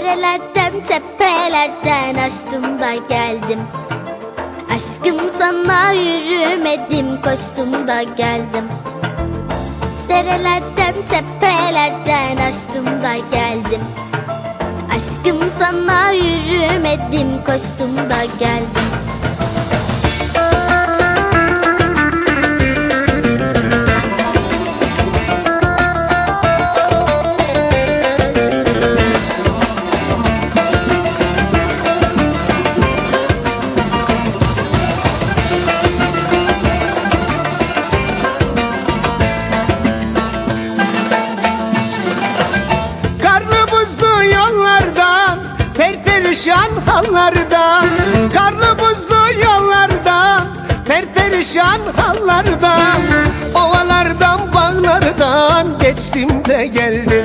Derelerden tepelerden açtım da geldim. Aşkım sana yürümedim koştum da geldim. Derelerden tepelerden açtım da geldim. Aşkım sana yürümedim koştum da geldim buzlu yollardan Perperişan hallardan Karlı buzlu yollardan Perperişan hallardan Ovalardan bağlardan Geçtim de geldim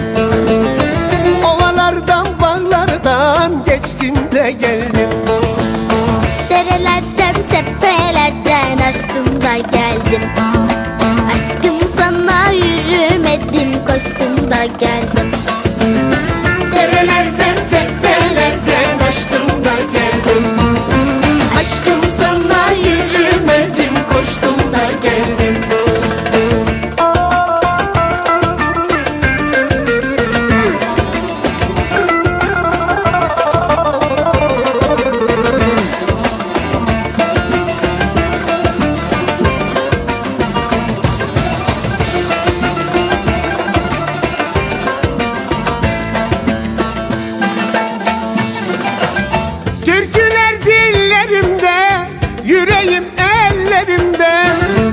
ellerimde.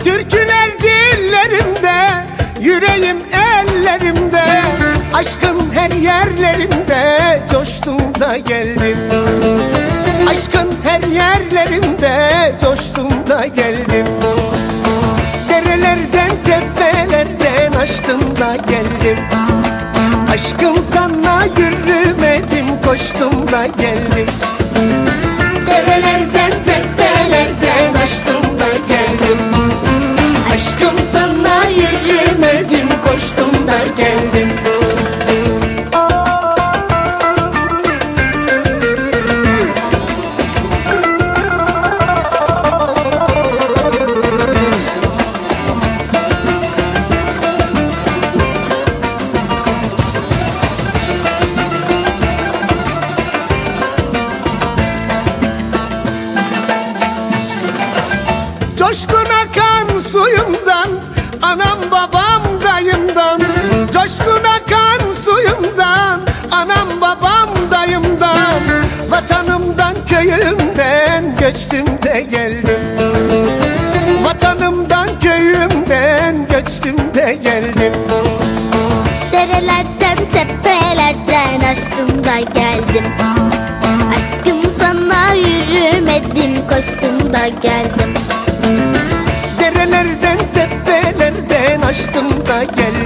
Türküler dillerimde, yüreğim ellerimde. Aşkın her yerlerimde, coştum da geldim. Aşkın her yerlerimde, coştum da geldim. Derelerden, tepelerden açtım da geldim. Aşkım sana yürümedim, koştum da geldim. Akan suyumdan Anam babam dayımdan Coşkun akan suyumdan Anam babam dayımdan Vatanımdan köyümden Göçtüm de geldim. Vatanımdan köyümden Göçtüm de geldim. Derelerden tepelerden açtım da geldim. Aşkım sana yürümedim koştum da geldim Açtım da geldim